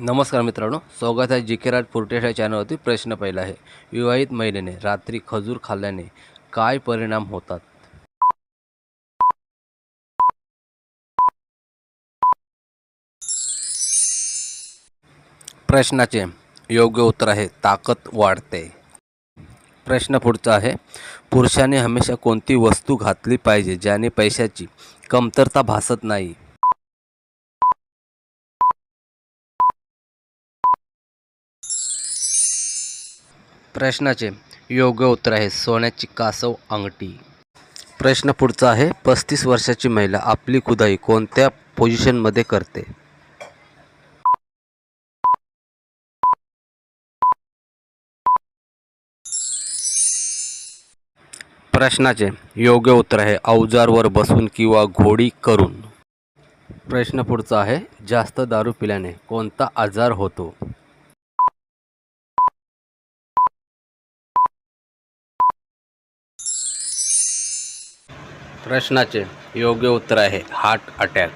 नमस्कार मित्रांनो स्वागत आहे जी के राज फुरटेश या चॅनलवरती प्रश्न पहिला आहे. विवाहित महिलेने रात्री खजूर खाल्ल्याने काय परिणाम होतात? प्रश्नाचे योग्य उत्तर आहे ताकद वाढते. प्रश्न पुढचा आहे पुरुषाने हमेशा कोणती वस्तू घातली पाहिजे ज्याने पैशाची कमतरता भासत नाही? प्रश्नाचे योग्य उत्तर आहे सोन्याची कासव अंगठी. प्रश्न पुढचा आहे पस्तीस वर्षाची महिला आपली खुदाई कोणत्या पोझिशनमध्ये करते? प्रश्नाचे योग्य उत्तर आहे अवजारवर बसून किंवा घोडी करून. प्रश्न पुढचा आहे जास्त दारू पिल्याने कोणता आजार होतो? प्रश्नाचे योग्य उत्तर आहे. Heart attack.